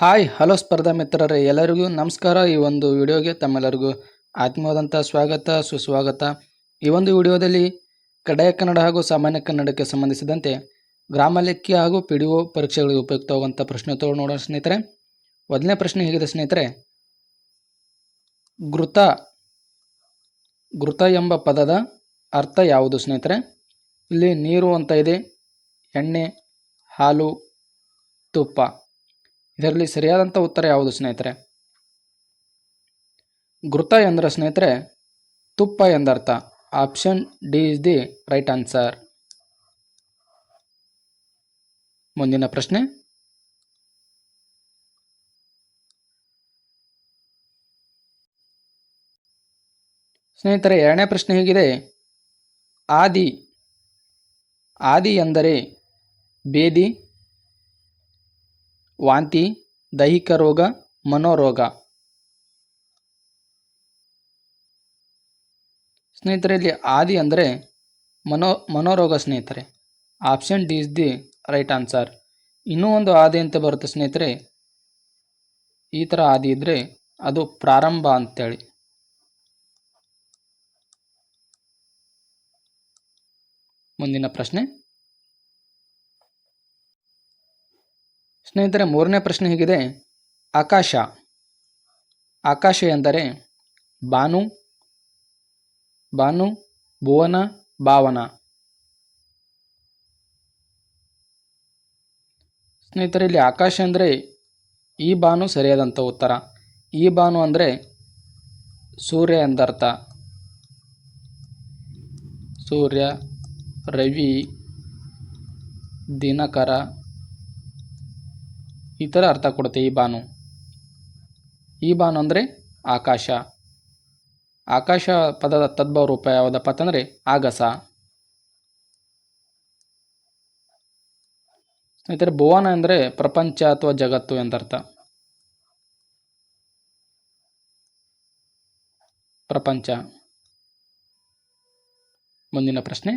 Hi, hello ಸ್ಪರ್ಧಾ ಮಿತ್ರರೇ, ಎಲ್ಲರಿಗೂ ನಮಸ್ಕಾರ. ಈ ಒಂದು ವಿಡಿಯೋಗೆ ತಮ್ಮೆಲ್ಲರಿಗೂ ಆತ್ಮೀಯವಾದಂಥ ಸ್ವಾಗತ, ಸುಸ್ವಾಗತ. ಈ ಒಂದು ವಿಡಿಯೋದಲ್ಲಿ ಕಡೆಯ ಕನ್ನಡ ಹಾಗೂ ಸಾಮಾನ್ಯ ಕನ್ನಡಕ್ಕೆ ಸಂಬಂಧಿಸಿದಂತೆ ಗ್ರಾಮ ಲೆಕ್ಕಿ ಹಾಗೂ ಪಿ ಡಿ ಒ ಪರೀಕ್ಷೆಗಳಿಗೆ ಉಪಯುಕ್ತವಾಗುವಂಥ ಪ್ರಶ್ನೋತ್ತರ ನೋಡೋಣ ಸ್ನೇಹಿತರೆ. ಮೊದಲನೇ ಪ್ರಶ್ನೆ ಹೇಗಿದೆ ಸ್ನೇಹಿತರೆ. ಘೃತ ಘೃತ ಎಂಬ ಪದದ ಅರ್ಥ ಯಾವುದು ಸ್ನೇಹಿತರೆ? ಇಲ್ಲಿ ನೀರು ಅಂತ ಇದೆ, ಎಣ್ಣೆ, ಹಾಲು, ತುಪ್ಪ. ಇದರಲ್ಲಿ ಸರಿಯಾದಂಥ ಉತ್ತರ ಯಾವುದು ಸ್ನೇಹಿತರೆ? ಘೃತ ಎಂದರೆ ಸ್ನೇಹಿತರೆ, ತುಪ್ಪ ಎಂದರ್ಥ. Option D is the right answer. ಮುಂದಿನ ಪ್ರಶ್ನೆ. ಸ್ನೇಹಿತರೆ, ಎರಡನೇ ಪ್ರಶ್ನೆ ಹೇಗಿದೆ? ಆದಿ. ಆದಿ ಎಂದರೆ ಬೇದಿ ವಾಂತಿ, ದೈಹಿಕ ರೋಗ, ಮನೋರೋಗ. ಸ್ನೇಹಿತರೆ ಇಲ್ಲಿ ಆದಿ ಅಂದರೆ ಮನೋ, ಮನೋರೋಗ ಸ್ನೇಹಿತರೆ. Option D is the right answer ಇನ್ನೂ ಒಂದು ಆದಿ ಅಂತ ಬರುತ್ತೆ ಸ್ನೇಹಿತರೆ. ಈ ಥರ ಆದಿ ಇದ್ದರೆ ಅದು ಪ್ರಾರಂಭ ಅಂತೇಳಿ. ಮುಂದಿನ ಪ್ರಶ್ನೆ. ಸ್ನೇಹಿತರೆ, ಮೂರನೇ ಪ್ರಶ್ನೆ ಹೀಗಿದೆ. ಆಕಾಶ. ಆಕಾಶ ಎಂದರೆ ಬಾನು ಬಾನು, ಭುವನ, ಭಾವನ. ಸ್ನೇಹಿತರೆ, ಇಲ್ಲಿ ಆಕಾಶ ಅಂದರೆ ಈ ಬಾನು ಸರಿಯಾದಂಥ ಉತ್ತರ. ಈ ಬಾನು ಅಂದರೆ ಸೂರ್ಯ ಎಂದರ್ಥ. ಸೂರ್ಯ, ರವಿ, ದಿನಕರ ಈ ಥರ ಅರ್ಥ ಕೊಡುತ್ತೆ ಈ ಬಾನು. ಈ ಬಾನು ಅಂದರೆ ಆಕಾಶ. ಆಕಾಶ ಪದದ ತದ್ಭವ ರೂಪ ಯಾವುದಪ್ಪ ಅಂತಂದರೆ ಆಗಸ. ಸ್ನೇಹಿತರೆ, ಭುವನ ಅಂದರೆ ಪ್ರಪಂಚ ಅಥವಾ ಜಗತ್ತು ಎಂದರ್ಥ ಪ್ರಪಂಚ. ಮುಂದಿನ ಪ್ರಶ್ನೆ.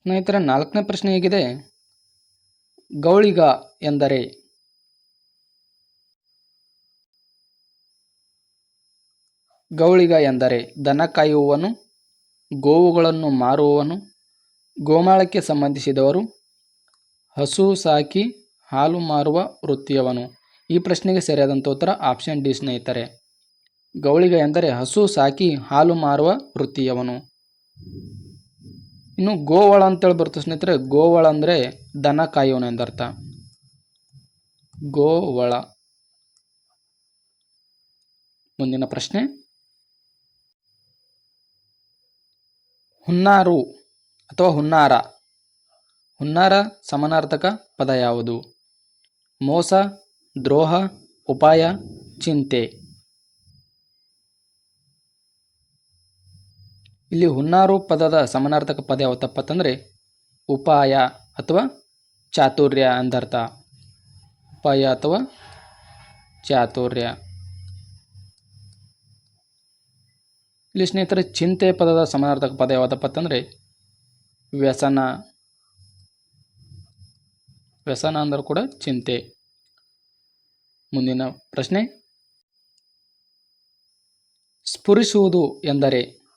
ಸ್ನೇಹಿತರೆ, ನಾಲ್ಕನೇ ಪ್ರಶ್ನೆ ಹೇಗಿದೆ. ಗೌಳಿಗ ಎಂದರೆ? ಗೌಳಿಗ ಎಂದರೆ ದನ ಕಾಯುವವನು, ಗೋವುಗಳನ್ನು ಮಾರುವವನು, ಗೋಮಾಳಕ್ಕೆ ಸಂಬಂಧಿಸಿದವರು, ಹಸು ಸಾಕಿ ಹಾಲು ಮಾರುವ ವೃತ್ತಿಯವನು. ಈ ಪ್ರಶ್ನೆಗೆ ಸರಿಯಾದಂಥ ಉತ್ತರ ಆಪ್ಷನ್ ಡಿ ಸ್ನೇಹಿತರೆ. ಗೌಳಿಗ ಎಂದರೆ ಹಸು ಸಾಕಿ ಹಾಲು ಮಾರುವ ವೃತ್ತಿಯವನು. ಇನ್ನು ಗೋವಳ ಅಂತೇಳಿ ಬರ್ತದೆ ಸ್ನೇಹಿತರೆ. ಗೋವಳ ಅಂದರೆ ದನ ಕಾಯೋನು ಎಂದರ್ಥ ಗೋವಳ. ಮುಂದಿನ ಪ್ರಶ್ನೆ. ಹುನ್ನಾರು ಅಥವಾ ಹುನ್ನಾರ. ಹುನ್ನಾರ ಸಮಾನಾರ್ಥಕ ಪದ ಯಾವುದು? ಮೋಸ, ದ್ರೋಹ, ಉಪಾಯ, ಚಿಂತೆ. ಇಲ್ಲಿ ಹುನ್ನಾರು ಪದದ ಸಮಾನಾರ್ಥಕ ಪದ ಯಾವತ್ತಪ್ಪ ಅಂತಂದರೆ ಉಪಾಯ ಅಥವಾ ಚಾತುರ್ಯ ಅಂದರ್ಥ ಉಪಾಯ ಅಥವಾ ಚಾತುರ್ಯ. ಇಲ್ಲಿ ಸ್ನೇಹಿತರೆ, ಚಿಂತೆ ಪದದ ಸಮಾನಾರ್ಥಕ ಪದ ಯಾವುದಪ್ಪ ಅಂತಂದರೆ ವ್ಯಸನ. ವ್ಯಸನ ಅಂದರೂ ಕೂಡ ಚಿಂತೆ. ಮುಂದಿನ ಪ್ರಶ್ನೆ. ಸ್ಫುರಿಸುವುದು ಎಂದರೆ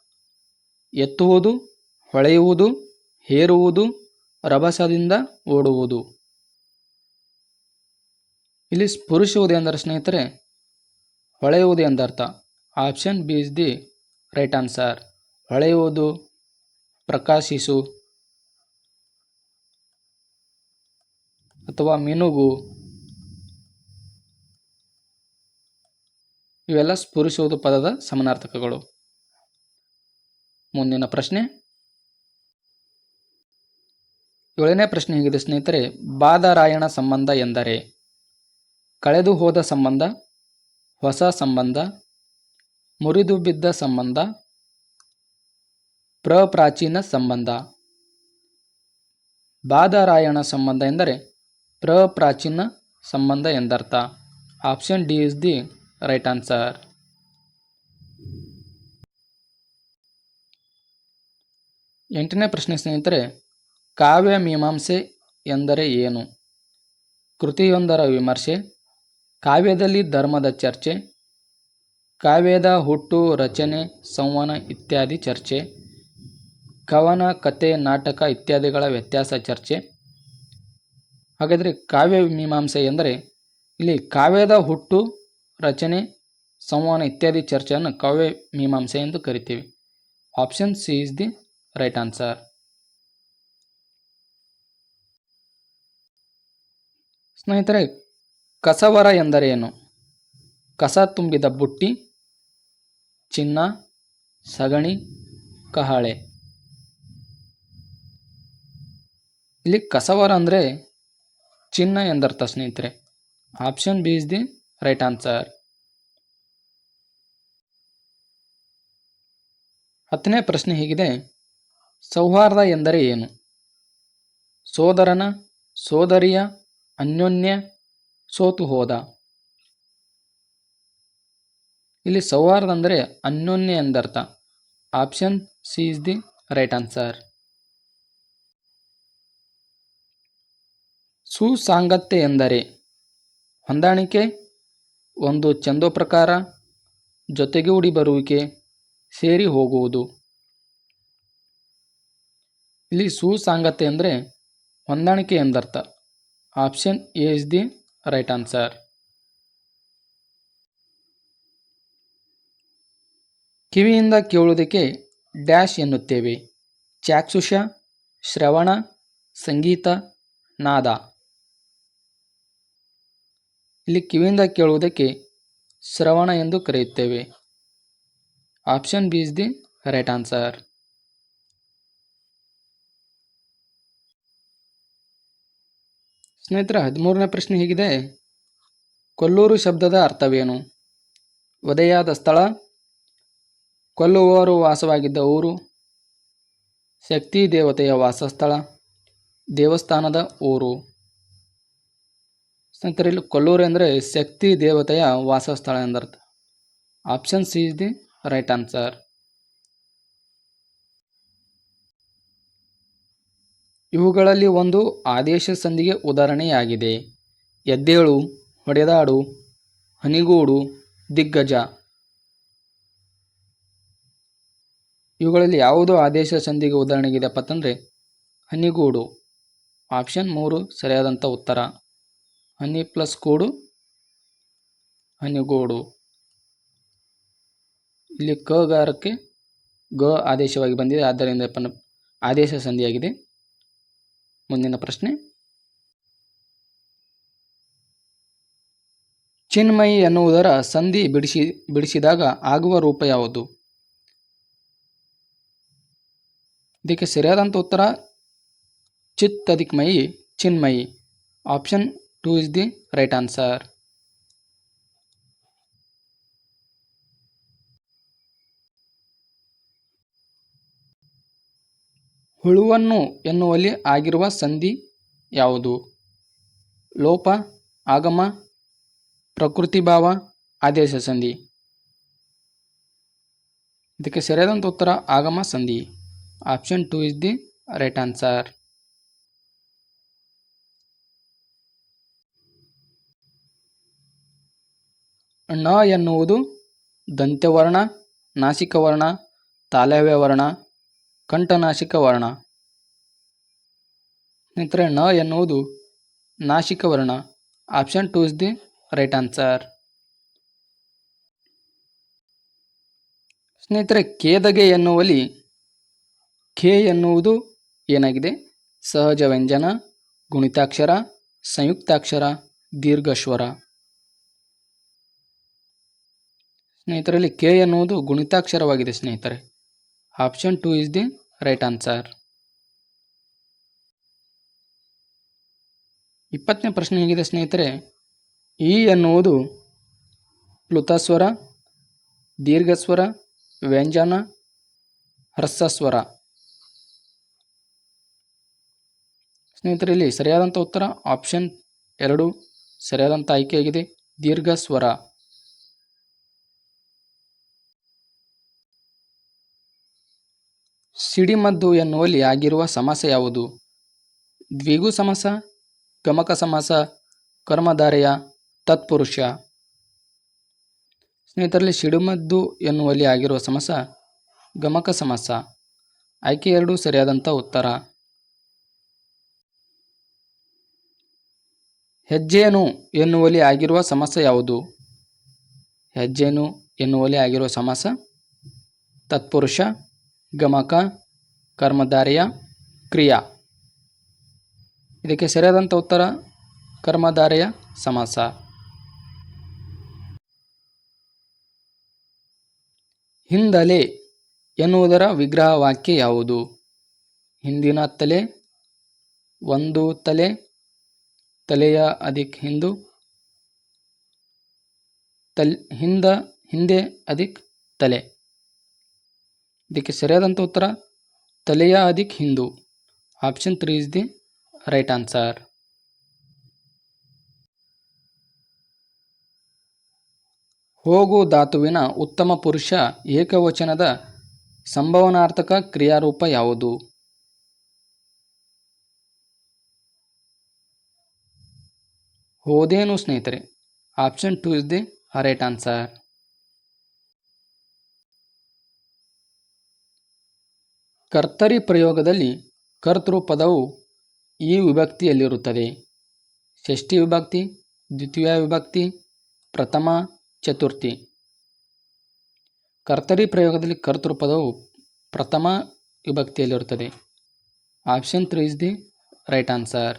ಎತ್ತುವುದು, ಹೊಳೆಯುವುದು, ಹೇರುವುದು, ರಭಸದಿಂದ ಓಡುವುದು. ಇಲ್ಲಿ ಸ್ಫುರಿಸುವುದು ಎಂದರೆ ಸ್ನೇಹಿತರೆ, ಹೊಳೆಯುವುದು ಎಂದರ್ಥ option B is the right answer. ಹೊಳೆಯುವುದು, ಪ್ರಕಾಶಿಸು, ಅಥವಾ ಮಿನುಗು, ಇವೆಲ್ಲ ಸ್ಫುರಿಸುವುದು ಪದದ ಸಮಾನಾರ್ಥಕಗಳು. ಮುಂದಿನ ಪ್ರಶ್ನೆ. ಏಳನೇ ಪ್ರಶ್ನೆ ಹೇಗಿದೆ ಸ್ನೇಹಿತರೆ. ಬಾದರಾಯಣ ಸಂಬಂಧ ಎಂದರೆ? ಕಳೆದು ಹೋದ ಸಂಬಂಧ, ಹೊಸ ಸಂಬಂಧ, ಮುರಿದು ಬಿದ್ದ ಸಂಬಂಧ, ಪ್ರಪ್ರಾಚೀನ ಸಂಬಂಧ. ಬಾದರಾಯಣ ಸಂಬಂಧ ಎಂದರೆ? ಪ್ರಪ್ರಾಚೀನ ಸಂಬಂಧ ಎಂದರ್ಥ. Option D is the right answer. ಎಂಟನೇ ಪ್ರಶ್ನೆ ಸ್ನೇಹಿತರೆ, ಕಾವ್ಯ ಮೀಮಾಂಸೆ ಎಂದರೆ ಏನು? ಕೃತಿಯೊಂದರ ವಿಮರ್ಶೆ, ಕಾವ್ಯದಲ್ಲಿ ಧರ್ಮದ ಚರ್ಚೆ, ಕಾವ್ಯದ ಹುಟ್ಟು, ರಚನೆ, ಸಂವಹನ ಇತ್ಯಾದಿ ಚರ್ಚೆ, ಕವನ, ಕತೆ, ನಾಟಕ ಇತ್ಯಾದಿಗಳ ವ್ಯತ್ಯಾಸ ಚರ್ಚೆ. ಹಾಗಾದರೆ ಕಾವ್ಯ ಮೀಮಾಂಸೆ ಎಂದರೆ, ಇಲ್ಲಿ ಕಾವ್ಯದ ಹುಟ್ಟು, ರಚನೆ, ಸಂವಹನ ಇತ್ಯಾದಿ ಚರ್ಚೆಯನ್ನು ಕಾವ್ಯ ಮೀಮಾಂಸೆ ಎಂದು ಕರಿತೀವಿ. Option C is the right answer ಸ್ನೇಹಿತರೆ, ಕಸವರ ಎಂದರೇನು? ಕಸ ತುಂಬಿದ ಬುಟ್ಟಿ, ಚಿನ್ನ, ಸಗಣಿ, ಕಹಳೆ. ಇಲ್ಲಿ ಕಸವರ ಅಂದರೆ ಚಿನ್ನ ಎಂದರ್ಥ ಸ್ನೇಹಿತರೆ. Option B is the right answer ಹತ್ತನೇ ಪ್ರಶ್ನೆ ಹೀಗಿದೆ. ಸೌಹಾರ್ದ ಎಂದರೆ ಏನು? ಸೋದರನ ಸೋದರಿಯ ಅನ್ಯೋನ್ಯ ಸೋತು ಹೋದ. ಇಲ್ಲಿ ಸೌಹಾರ್ದ ಅಂದರೆ ಅನ್ಯೋನ್ಯ ಎಂದರ್ಥ. Option C is the right answer. ಸುಸಾಂಗತ್ಯ ಎಂದರೆ ಹೊಂದಾಣಿಕೆ, ಒಂದು ಚಂದೋ ಪ್ರಕಾರ ಜೊತೆಗೂಡಿ ಬರುವಿಕೆ, ಸೇರಿ ಹೋಗುವುದು. ಇಲ್ಲಿ ಸುಸಾಂಗತೆ ಅಂದರೆ ಹೊಂದಾಣಿಕೆ ಎಂದರ್ಥ. Option A is the right answer. ಕಿವಿಯಿಂದ ಕೇಳುವುದಕ್ಕೆ ಡ್ಯಾಶ್ ಎನ್ನುತ್ತೇವೆ. ಚಾಕ್ಷುಷ, ಶ್ರವಣ, ಸಂಗೀತ, ನಾದ. ಇಲ್ಲಿ ಕಿವಿಯಿಂದ ಕೇಳುವುದಕ್ಕೆ ಶ್ರವಣ ಎಂದು ಕರೆಯುತ್ತೇವೆ. Option B is the right answer. ಸ್ನೇಹಿತರೆ, ಹದಿಮೂರನೇ ಪ್ರಶ್ನೆ ಹೀಗಿದೆ. ಕೊಲ್ಲೂರು ಶಬ್ದದ ಅರ್ಥವೇನು? ವಧೆಯಾದ ಸ್ಥಳ, ಕೊಲ್ಲುವವರು ವಾಸವಾಗಿದ್ದ ಊರು, ಶಕ್ತಿ ದೇವತೆಯ ವಾಸಸ್ಥಳ, ದೇವಸ್ಥಾನದ ಊರು. ಸ್ನೇಹಿತರಲ್ಲಿ ಕೊಲ್ಲೂರು ಅಂದರೆ ಶಕ್ತಿ ದೇವತೆಯ ವಾಸಸ್ಥಳ ಎಂದರ್ಥ. Option C is the right answer. ಇವುಗಳಲ್ಲಿ ಒಂದು ಆದೇಶ ಸಂಧಿಗೆ ಉದಾಹರಣೆಯಾಗಿದೆ. ಎದ್ದೇಳು, ಹೊಡೆದಾಡು, ಹನಿಗೂಡು, ದಿಗ್ಗಜ. ಇವುಗಳಲ್ಲಿ ಯಾವುದು ಆದೇಶ ಸಂಧಿಗೆ ಉದಾಹರಣೆಗಿದೆಯಪ್ಪ ಅಂತಂದರೆ ಹನಿಗೂಡು. ಆಪ್ಷನ್ ಮೂರು, ಸರಿಯಾದಂಥ ಉತ್ತರ. ಹನಿ ಪ್ಲಸ್ ಕೂಡು, ಹನಿಗೂಡು. ಇಲ್ಲಿ ಕಗಾರಕ್ಕೆ ಗ ಆದೇಶವಾಗಿ ಬಂದಿದೆ, ಆದ್ದರಿಂದ ಆದೇಶ ಸಂಧಿಯಾಗಿದೆ ಮುಂದಿನ ಪ್ರಶ್ನೆ. ಚಿನ್ಮಯಿ ಎನ್ನುವುದರ ಸಂಧಿ ಬಿಡಿಸಿ, ಬಿಡಿಸಿದಾಗ ಆಗುವ ರೂಪ ಯಾವುದು? ಇದಕ್ಕೆ ಸರಿಯಾದಂಥ ಉತ್ತರ, ಚಿತ್ತದಿಕ್ಮಯಿ ಚಿನ್ಮಯಿ. Option two is the right answer. ಹುಳುವನ್ನು ಎನ್ನುವಲ್ಲಿ ಆಗಿರುವ ಸಂಧಿ ಯಾವುದು? ಲೋಪ, ಆಗಮ, ಪ್ರಕೃತಿಭಾವ, ಆದೇಶ ಸಂಧಿ. ಇದಕ್ಕೆ ಸರಿಯಾದಂಥ ಉತ್ತರ ಆಗಮ ಸಂಧಿ. Option two is the right answer. ಣ ಎನ್ನುವುದು ದಂತ್ಯವರ್ಣ, ನಾಸಿಕವರ್ಣ ತಾಲವ್ಯ ವರ್ಣ ಕಂಠನಾಸಿಕ ವರ್ಣ. ಸ್ನೇಹಿತರೆ, ನ ಎನ್ನುವುದು ನಾಶಿಕ ವರ್ಣ. Option two is the right answer. ಸ್ನೇಹಿತರೆ, ಕೇದಗೆ ಎನ್ನುವಲ್ಲಿ ಕೆ ಎನ್ನುವುದು ಏನಾಗಿದೆ? ಸಹಜ ವ್ಯಂಜನ, ಗುಣಿತಾಕ್ಷರ, ಸಂಯುಕ್ತಾಕ್ಷರ ದೀರ್ಘಶ್ವರ ಸ್ನೇಹಿತರಲ್ಲಿ ಕೆ ಎನ್ನುವುದು ಗುಣಿತಾಕ್ಷರವಾಗಿದೆ ಸ್ನೇಹಿತರೆ. Option two is the right answer ಇಪ್ಪತ್ತನೇ ಪ್ರಶ್ನೆ ಹೇಗಿದೆ ಸ್ನೇಹಿತರೆ ಇ ಎನ್ನುವುದು ಪ್ಲುತಸ್ವರ, ದೀರ್ಘಸ್ವರ, ವ್ಯಂಜನ ಹ್ರಸ್ವಸ್ವರ ಸ್ನೇಹಿತರಲ್ಲಿ ಸರಿಯಾದಂಥ ಉತ್ತರ ಆಪ್ಷನ್ ಎರಡು, ಸರಿಯಾದಂಥ ಆಯ್ಕೆಯಾಗಿದೆ ದೀರ್ಘ ಸಿಡಿಮದ್ದು ಎನ್ನುವಲ್ಲಿ ಆಗಿರುವ ಸಮಸ್ಯೆ ಯಾವುದು? ದ್ವಿಗು ಸಮಸ ಗಮಕ ಸಮಾಸ ಕರ್ಮಧಾರೆಯ, ತತ್ಪುರುಷ. ಸ್ನೇಹಿತರಲ್ಲಿ ಸಿಡಿಮದ್ದು ಎನ್ನುವಲ್ಲಿ ಆಗಿರುವ ಸಮಸ ಗಮಕ ಸಮಾಸ ಆಯ್ಕೆ ಎರಡು ಸರಿಯಾದಂಥ ಉತ್ತರ. ಹೆಜ್ಜೇನು ಎನ್ನುವಲ್ಲಿ ಆಗಿರುವ ಸಮಸ್ಯೆ ಯಾವುದು? ಹೆಜ್ಜೇನು ಎನ್ನುವಲ್ಲಿ ಆಗಿರುವ ಸಮಾಸ ತತ್ಪುರುಷ ಗಮಕ, ಕರ್ಮಧಾರಿಯ, ಕ್ರಿಯಾ. ಇದಕ್ಕೆ ಸರಿಯಾದಂಥ ಉತ್ತರ, ಕರ್ಮಧಾರಿಯ, ಸಮಾಸ. ಹಿಂದಲೆ ಎನ್ನುವುದರ ವಿಗ್ರಹ ವಾಕ್ಯ ಯಾವುದು? ಹಿಂದಿನ ತಲೆ, ಒಂದು ತಲೆ, ತಲೆಯ ಅಧಿಕ್ ಹಿಂದು, ತಲ್, ಹಿಂದ, ಹಿಂದೆ ಅಧಿಕ್ ತಲೆ. ಇದಕ್ಕೆ ಸರಿಯಾದಂಥ ಉತ್ತರ, ತಲೆಯ ಅಧಿಕ್ Hindu. Option three is the right answer ಹೋಗು ಧಾತುವಿನ ಉತ್ತಮ ಪುರುಷ ಏಕವಚನದ ಸಂಭವನಾರ್ಥಕ ಕ್ರಿಯಾರೂಪ ಯಾವುದು? ಹೋದೇನು ಸ್ನೇಹಿತರೆ option two is the right answer ಕರ್ತರಿ ಪ್ರಯೋಗದಲ್ಲಿ ಕರ್ತೃ ಪದವು ಈ ವಿಭಕ್ತಿಯಲ್ಲಿರುತ್ತದೆ. ಷಷ್ಠಿ ವಿಭಕ್ತಿ, ದ್ವಿತೀಯ ವಿಭಕ್ತಿ, ಪ್ರಥಮ, ಚತುರ್ಥಿ. ಕರ್ತರಿ ಪ್ರಯೋಗದಲ್ಲಿ ಕರ್ತೃ ಪದವು ಪ್ರಥಮ ವಿಭಕ್ತಿಯಲ್ಲಿರುತ್ತದೆ. Option three is the right answer.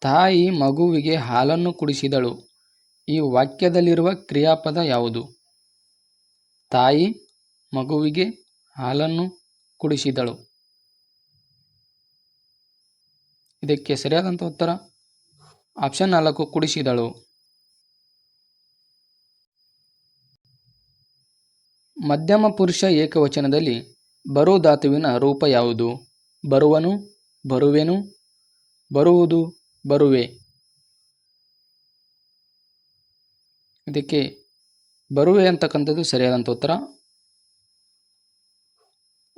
ತಾಯಿ ಮಗುವಿಗೆ ಹಾಲನ್ನು ಕುಡಿಸಿದಳು. ಈ ವಾಕ್ಯದಲ್ಲಿರುವ ಕ್ರಿಯಾಪದ ಯಾವುದು? ತಾಯಿ ಮಗುವಿಗೆ ಹಾಲನ್ನು ಕುಡಿಸಿದಳು. ಇದಕ್ಕೆ ಸರಿಯಾದಂಥ ಉತ್ತರ ಆಪ್ಷನ್ ನಾಲ್ಕು, ಕುಡಿಸಿದಳು. ಮಧ್ಯಮ ಪುರುಷ ಏಕವಚನದಲ್ಲಿ ಬರು ಧಾತುವಿನ ರೂಪ ಯಾವುದು? ಬರುವನು, ಬರುವೆನು, ಬರುವುದು, ಬರುವೆ. ಇದಕ್ಕೆ ಬರುವೆ ಅಂತಕ್ಕಂಥದ್ದು ಸರಿಯಾದಂಥ ಉತ್ತರ.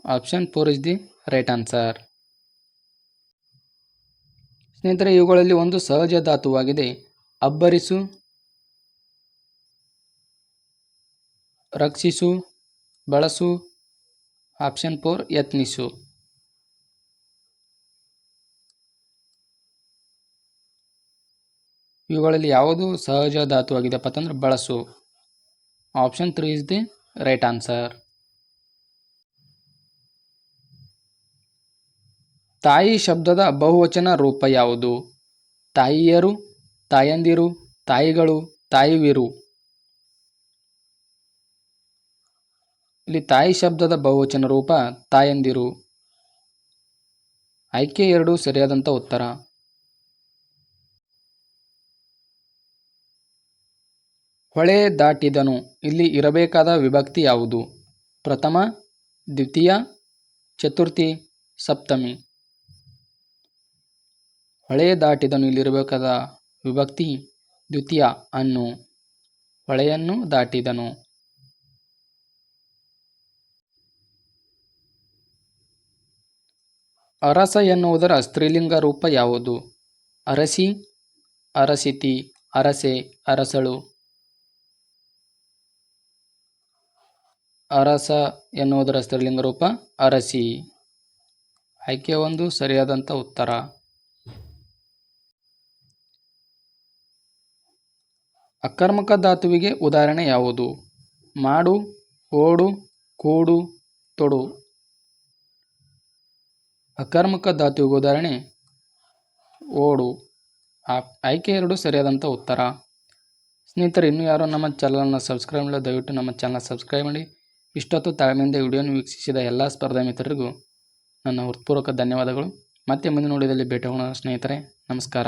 Option four is the right answer ಸ್ನೇಹಿತರೆ, ಇವುಗಳಲ್ಲಿ ಒಂದು ಸಹಜ ಧಾತುವಾಗಿದೆ. ಅಬ್ಬರಿಸು, ರಕ್ಷಿಸು, ಬಳಸು. ಆಪ್ಷನ್ ಫೋರ್ ಯತ್ನಿಸು. ಇವುಗಳಲ್ಲಿ ಯಾವುದು ಸಹಜ ಧಾತುವಾಗಿದೆಪ್ಪ ಅಂತಂದ್ರೆ ಬಳಸು. Option 3 is the right answer ತಾಯಿ ಶಬ್ದದ ಬಹುವಚನ ರೂಪ ಯಾವುದು? ತಾಯಿಯರು, ತಾಯಂದಿರು, ತಾಯಿಗಳು, ತಾಯಿವಿರು. ಇಲ್ಲಿ ತಾಯಿ ಶಬ್ದದ ಬಹುವಚನ ರೂಪ ತಾಯಂದಿರು. ಆಯ್ಕೆ ಎರಡು ಸರಿಯಾದಂಥ ಉತ್ತರ. ಹೊಳೆ ದಾಟಿದನು. ಇಲ್ಲಿ ಇರಬೇಕಾದ ವಿಭಕ್ತಿ ಯಾವುದು? ಪ್ರಥಮ, ದ್ವಿತೀಯ, ಚತುರ್ಥಿ, ಸಪ್ತಮಿ. ಹೊಳೆ ದಾಟಿದನು. ಇಲ್ಲಿರಬೇಕಾದ ವಿಭಕ್ತಿ ದ್ವಿತೀಯ ಅನ್ನು ಹೊಳೆಯನ್ನು ದಾಟಿದನು. ಅರಸ ಎನ್ನುವುದರ ಸ್ತ್ರೀಲಿಂಗ ರೂಪ ಯಾವುದು? ಅರಸಿ, ಅರಸಿತಿ, ಅರಸೆ, ಅರಸಳು. ಅರಸ ಎನ್ನುವುದರ ಸ್ತ್ರೀಲಿಂಗ ರೂಪ ಅರಸಿ. ಆಯ್ಕೆ ಒಂದು ಸರಿಯಾದಂಥ ಉತ್ತರ. ಅಕರ್ಮಕ ಧಾತುವಿಗೆ ಉದಾಹರಣೆ ಯಾವುದು? ಮಾಡು, ಓಡು, ಕೂಡು, ತೊಡು. ಅಕರ್ಮಕ ಧಾತುವಿಗೆ ಉದಾಹರಣೆ, ಓಡು. ಆಯ್ಕೆ ಎರಡು ಸರಿಯಾದಂಥ ಉತ್ತರ. ಸ್ನೇಹಿತರೆ, ಇನ್ನೂ ಯಾರು ನಮ್ಮ ಚಾನಲನ್ನು ಸಬ್ಸ್ಕ್ರೈಬ್ ಮಾಡಿಲ್ಲ, ದಯವಿಟ್ಟು ನಮ್ಮ ಚಾನಲ್ ಸಬ್ಸ್ಕ್ರೈಬ್ ಮಾಡಿ. ಇಷ್ಟೊತ್ತು ತಾಳ್ಮೆಯಿಂದ ವಿಡಿಯೋನ ವೀಕ್ಷಿಸಿದ ಎಲ್ಲ ಸ್ಪರ್ಧಾ ಮಿತ್ರರಿಗೂ ನನ್ನ ಹೃತ್ಪೂರ್ವಕ ಧನ್ಯವಾದಗಳು. ಮತ್ತೆ ಮುಂದಿನ ನೋಡಿದಲ್ಲಿ ಭೇಟಿಯಾಗೋಣ ಸ್ನೇಹಿತರೆ, ನಮಸ್ಕಾರ.